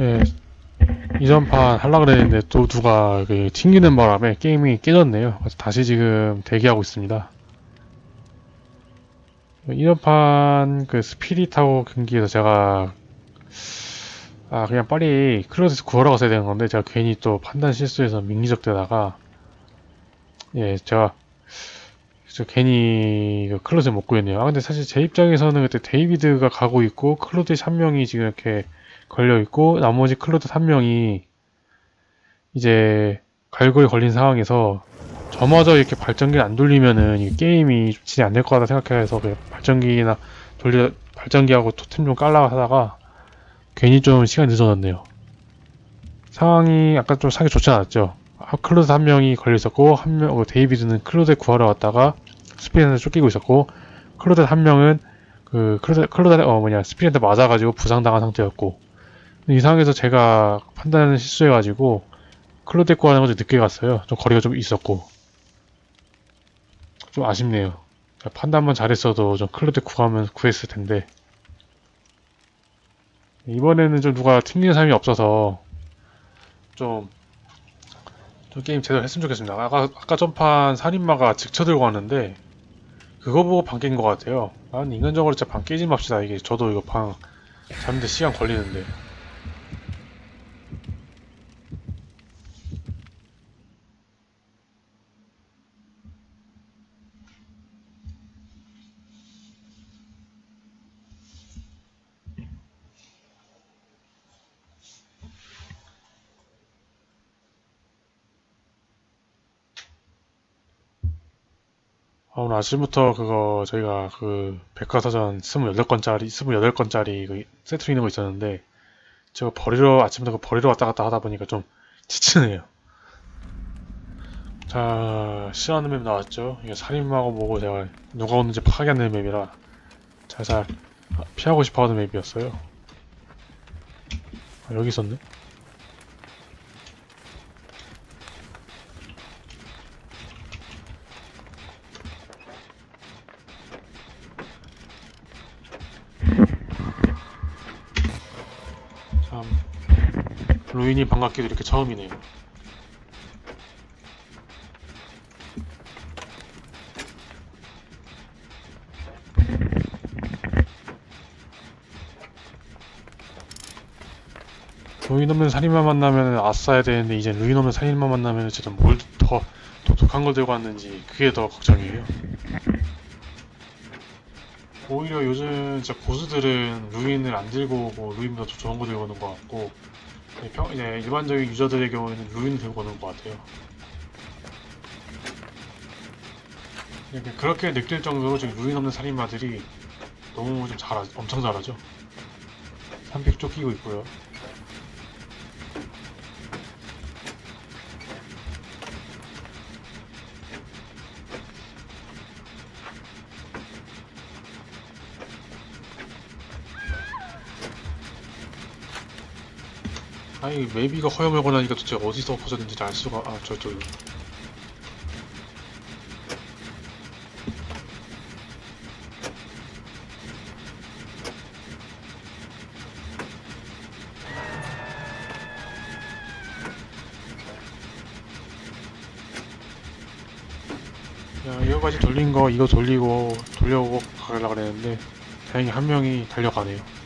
예, 이전 판 하려고 그랬는데 또 누가 그 튕기는 바람에 게임이 깨졌네요. 그래서 다시 지금 대기하고 있습니다. 이전 판 그 스피릿하고 경기에서 제가 아 그냥 빨리 클로즈에서 구하러 갔어야 되는 건데 제가 괜히 또 판단 실수해서 민기적 되다가 예 제가 저 괜히 그 클로즈 못 구했네요. 아 근데 사실 제 입장에서는 그때 데이비드가 가고 있고 클로드 한 명이 지금 이렇게 걸려 있고 나머지 클로드 한 명이 이제 갈고리 걸린 상황에서 저마저 이렇게 발전기를 안 돌리면은 이 게임이 진행이 안될것 같다 생각해서 그 발전기나 돌려 발전기하고 토템 좀 깔라고 하다가 괜히 좀 시간이 늦어졌네요. 상황이 아까 좀 상이 좋지 않았죠. 아, 클로드 한 명이 걸려 있었고 한 명, 어, 데이비드는 클로드 구하러 왔다가 스피릿한테 쫓기고 있었고 클로드 한 명은 그 클로드 클로드 어 뭐냐 스피릿한테 맞아가지고 부상당한 상태였고 이 상황에서 제가 판단을 실수해가지고 클로드 구하는 거좀 늦게 갔어요. 좀 거리가 좀 있었고 좀 아쉽네요. 판단만 잘했어도 좀 클로드 구하면 구했을 텐데 이번에는 좀 누가 튕기는 사람이 없어서 좀, 좀 게임 제대로 했으면 좋겠습니다. 아까, 아까 전판 살인마가 직쳐 들고 왔는데 그거 보고 방 깬 것 같아요. 난 인간적으로 진짜 방 깨지 맙시다. 이게 저도 이거 방 잡는데 시간 걸리는데. 아, 아침부터 그거 저희가 그 백과사전 28권짜리 28권짜리 그 세트로 있는 거 있었는데 제가 버리러 아침부터 그거 버리러 왔다 갔다 하다 보니까 좀 지치네요. 자, 싫어하는 맵 나왔죠? 이게 살인마고 뭐고 제가 누가 오는지 파악이 안 되는 맵이라 살살 피하고 싶어 하는 맵이었어요. 아, 여기 있었네? 루인이 반갑게도 이렇게 처음이네요. 루인 없는 살인마 만나면 아싸야 되는데 이제 루인 없는 살인마 만나면 진짜 뭘더 독특한 걸 들고 왔는지 그게 더 걱정이에요. 오히려 요즘 진짜 고수들은 루인을 안 들고 오고 루인보다 더 좋은 거 들고 오는 것 같고 네, 평, 이제 일반적인 유저들의 경우에는 루인을 들고 오는 것 같아요. 이렇게 그렇게 느낄 정도로 지금 루인 없는 살인마들이 너무 좀 잘하, 엄청 잘하죠. 3픽 쫓기고 있고요. 아니 맵이가 허여멀건 하니까 도대체 어디서 퍼졌는지 알 수가 아 저쪽 야 이거까지 돌린 거 이거 돌리고 돌려오고 가려고 그랬는데 다행히 한 명이 달려가네요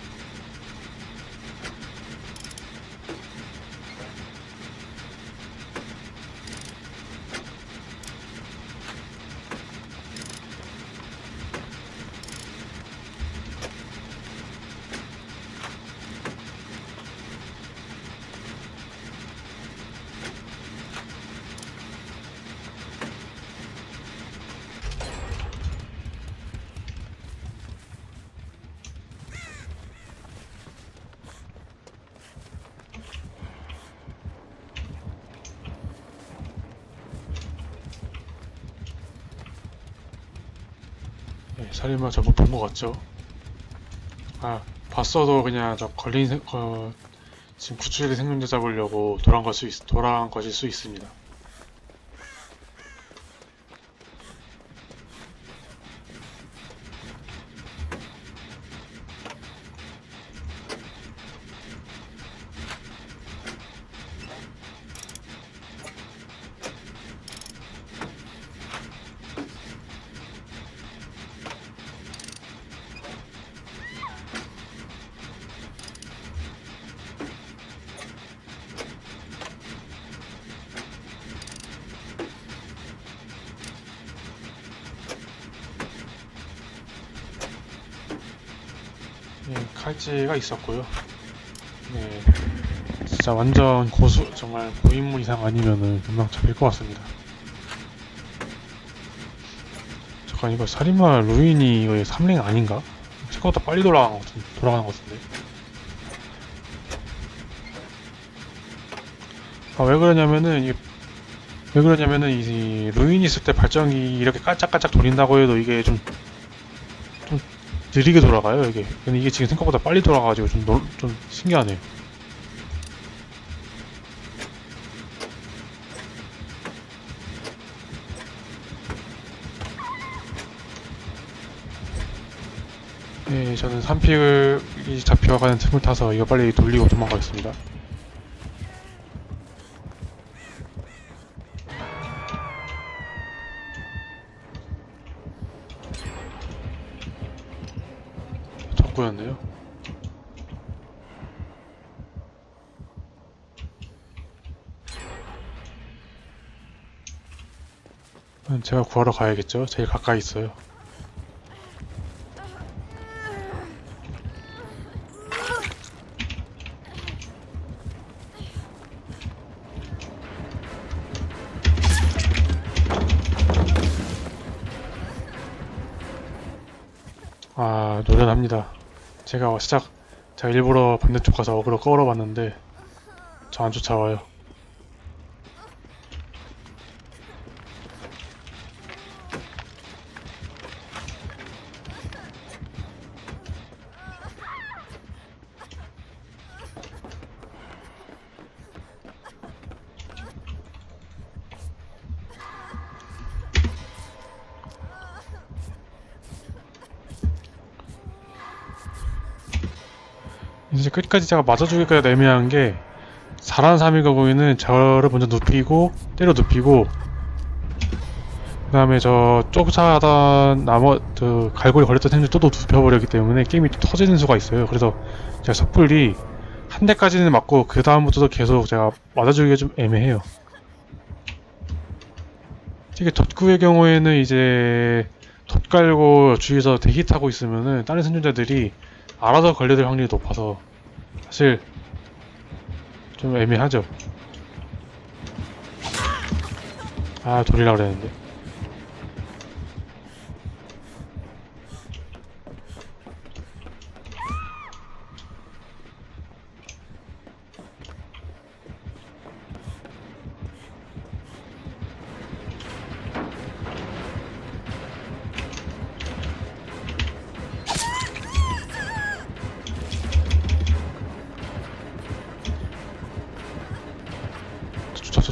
살인마 저거 본 거 같죠? 아, 봤어도 그냥 저 걸린 생, 어, 지금 구출의 생존자 잡으려고 걸수 있, 돌아온 것일 수 있습니다. 예, 칼찌가 있었고요. 네, 진짜 완전 고수, 정말 고인물 이상 아니면은 금방 잡힐 것 같습니다. 잠깐 이거 살인마 루인이 이거 3랭 아닌가? 생각보다 빨리 돌아가는 것 같은, 돌아가는 것 같은데. 아, 왜 그러냐면은, 이게, 왜 그러냐면은, 이, 이 루인이 있을 때 발전기 이렇게 깔짝깔짝 돌린다고 해도 이게 좀, 좀 느리게 돌아가요, 이게. 근데 이게 지금 생각보다 빨리 돌아가가지고 좀, 놀, 좀 신기하네요. 네, 저는 3픽을 잡혀가는 틈을 타서 이거 빨리 돌리고 도망가겠습니다. 적구였네요. 음, 제가 구하러 가야겠죠? 제일 가까이 있어요. 아, 노련합니다. 제가 시작, 제가 일부러 반대쪽 가서 어그로 끌어봤는데, 저 안 쫓아와요. 이제 끝까지 제가 맞아주기가 애매한 게 잘하는 사람일 경우에는 저를 먼저 눕히고 때려 눕히고 그 다음에 저 쫓아가던 나머 저 갈고리 걸렸던 템들 또 눕혀버렸기 때문에 게임이 또 터지는 수가 있어요. 그래서 제가 섣불리 한 대까지는 맞고 그 다음부터도 계속 제가 맞아주기가 좀 애매해요. 특히 덧구의 경우에는 이제 덧 깔고 주위에서 대기 타고 있으면은 다른 생존자들이 알아서 걸려들 확률이 높아서 사실 좀 애매하죠. 아 돌리라 그랬는데.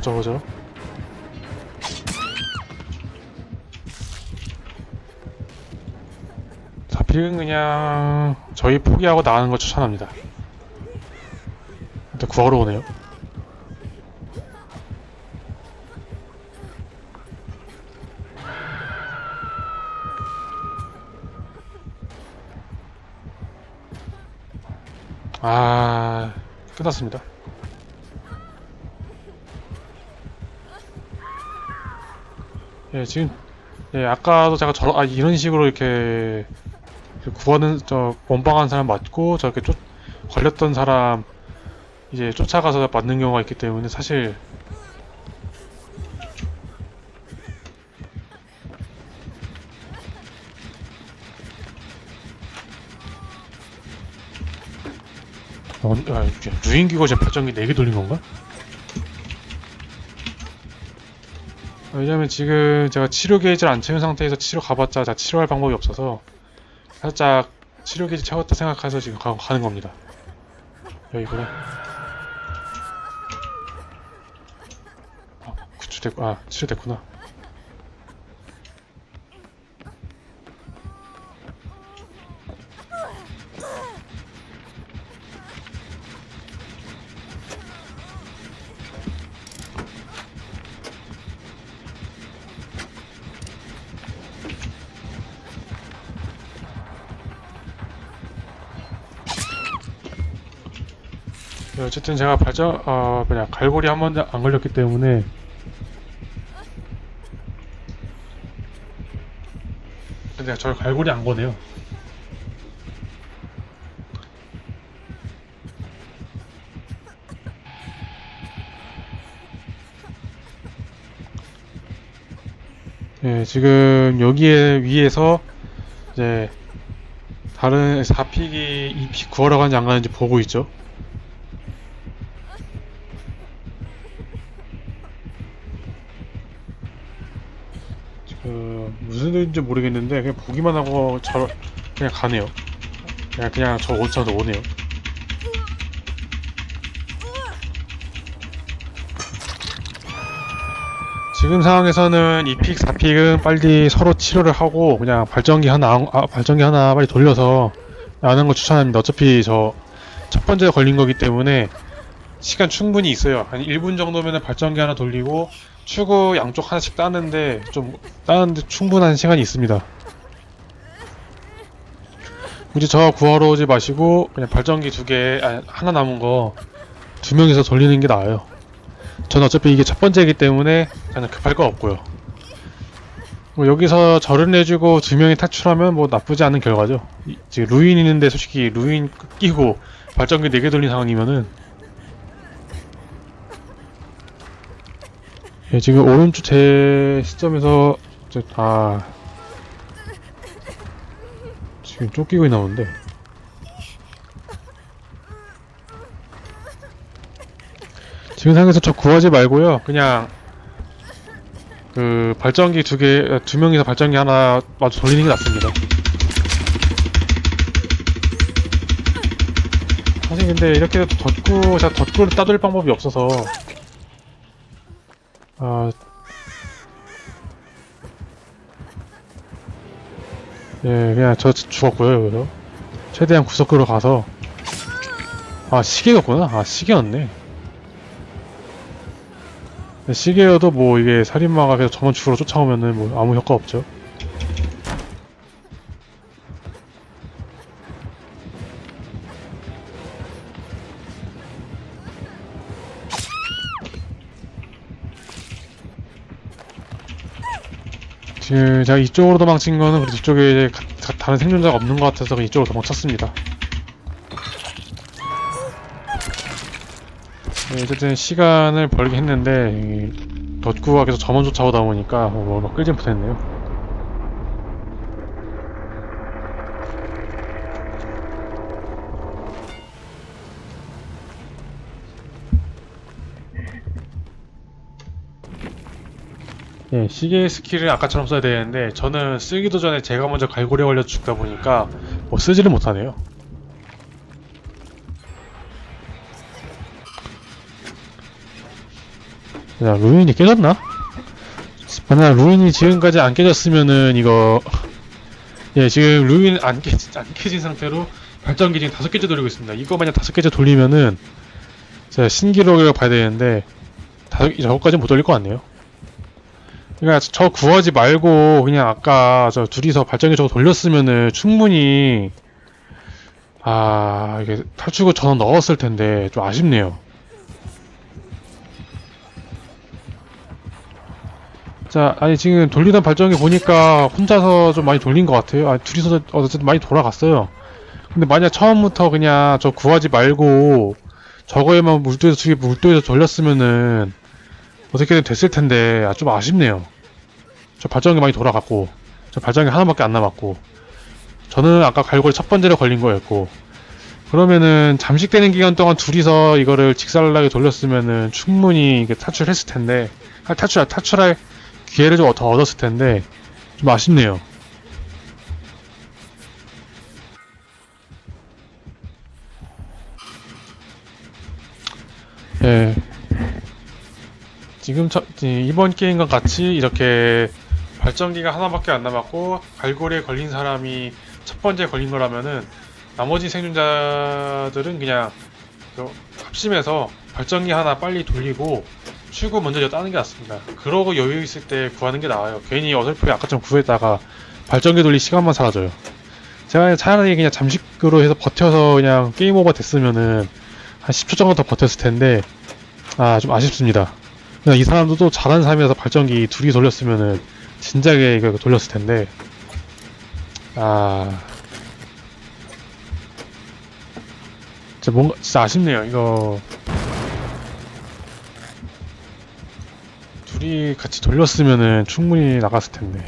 저, 저, 저거, 저. 사필은 그냥 저희 포기하고 나가는 걸 추천합니다. 일단 구하러 오네요. 아, 끝났습니다. 예, 지금, 예, 아까도 제가 저런, 아, 이런 식으로 이렇게, 구하는, 저, 원방한 사람 맞고, 저렇게 쫓, 걸렸던 사람, 이제 쫓아가서 맞는 경우가 있기 때문에 사실, 어, 아, 루인기고 지금 발전기 4개 돌린 건가? 어, 왜냐면 지금 제가 치료 게이지를 안 채운 상태에서 치료 가봤자 자 치료할 방법이 없어서 살짝 치료 게이지 채웠다 생각해서 지금 가, 가는 겁니다. 여기구나. 아, 구출됐고, 아, 치료됐구나. 어쨌든 제가 발자 어 뭐냐 갈고리 한 번도 안 걸렸기 때문에 근데 저 갈고리 안 거네요. 예, 지금 여기에 위에서 이제 다른 4픽이 2픽 구하러 가는지 안 가는지 보고 있죠. 지금 무슨 일인지 모르겠는데 그냥 보기만 하고 저 그냥 가네요. 그냥 그냥 저 오차도 오네요. 지금 상황에서는 2픽, 4픽은 빨리 서로 치료를 하고 그냥 발전기 하나 아, 발전기 하나 빨리 돌려서 아는 거 추천합니다. 어차피 저 첫 번째 걸린 거기 때문에 시간 충분히 있어요. 한 1분 정도면 발전기 하나 돌리고 추구 양쪽 하나씩 따는데 좀 따는데 충분한 시간이 있습니다. 굳이 저 구하러 오지 마시고 그냥 발전기 두 개, 아니, 하나 남은 거 두 명이서 돌리는 게 나아요. 전 어차피 이게 첫 번째이기 때문에 저는 급할 거 없고요. 뭐 여기서 절을 내주고 두 명이 탈출하면 뭐 나쁘지 않은 결과죠. 이- 지금 루인 있는데 솔직히 루인 끼고 발전기 4개 돌린 상황이면은 예, 지금 오른쪽 제 시점에서 저, 아 지금 쫓기고 나오는데. 지금 상황에서 저 구하지 말고요. 그냥 그 발전기 두 개 두 명이서 발전기 하나 마주 돌리는 게 낫습니다. 사실 근데 이렇게 덧구 제가 덧구를 따돌릴 방법이 없어서 아 예, 그냥 저 죽었고요, 여기서. 최대한 구석으로 가서. 아, 시계였구나? 아, 시계였네. 시계여도 뭐 이게 살인마가 계속 저만 죽으러 쫓아오면은 뭐 아무 효과 없죠. 지금 제가 이쪽으로 도망친 거는 그래도 이쪽에 가- 가- 다른 생존자가 없는 것 같아서 이쪽으로 도망쳤습니다. 네, 어쨌든 시간을 벌긴 했는데 이 덧구가 계속 저만 쫓아오다 보니까 뭐, 뭐 끌지 못했네요. 예, 시계 스킬을 아까처럼 써야 되는데 저는 쓰기도 전에 제가 먼저 갈고리에 걸려 죽다 보니까 뭐 쓰지를 못하네요. 야, 루인이 깨졌나? 만약 루인이 지금까지 안 깨졌으면은 이거 예, 지금 루인 안 깨진 안 깨진 상태로 발전기 지금 다섯 개째 돌리고 있습니다. 이거 만약 다섯 개째 돌리면은 제가 신기록을 봐야 되는데 다섯 저거까지는 못 돌릴 것 같네요. 그러니까 저 구하지 말고 그냥 아까 저 둘이서 발전기 저거 돌렸으면은 충분히 아 이게 탈출구 전원 넣었을 텐데 좀 아쉽네요. 자 아니 지금 돌리던 발전기 보니까 혼자서 좀 많이 돌린 것 같아요. 아 둘이서 어쨌든 많이 돌아갔어요. 근데 만약 처음부터 그냥 저 구하지 말고 저거에만 물도에서 물도에서 돌렸으면은 어떻게든 됐을 텐데 아, 좀 아쉽네요. 저 발전기 많이 돌아갔고 저 발전기 하나밖에 안 남았고 저는 아까 갈고리 첫 번째로 걸린 거였고 그러면은 잠식되는 기간 동안 둘이서 이거를 직살나게 돌렸으면은 충분히 탈출했을 텐데 아, 탈출 탈출할 기회를 좀 더 얻었을 텐데 좀 아쉽네요. 예. 지금 첫, 이- 이번 게임과 같이 이렇게 발전기가 하나밖에 안 남았고 갈고리에 걸린 사람이 첫 번째 걸린 거라면은 나머지 생존자들은 그냥 그 합심해서 발전기 하나 빨리 돌리고 출구 먼저 따는 게 낫습니다. 그러고 여유 있을 때 구하는 게 나아요. 괜히 어설프게 아까처럼 구했다가 발전기 돌릴 시간만 사라져요. 제가 차라리 그냥 잠식으로 해서 버텨서 그냥 게임 오버 됐으면은 한 10초 정도 더 버텼을 텐데 아 좀 아쉽습니다. 그냥 이 사람도 또 잘하는 사람이라서 발전기 둘이 돌렸으면은 진작에 이거 돌렸을 텐데. 아. 진짜 뭔가 진짜 아쉽네요 이거. 둘이 같이 돌렸으면은 충분히 나갔을 텐데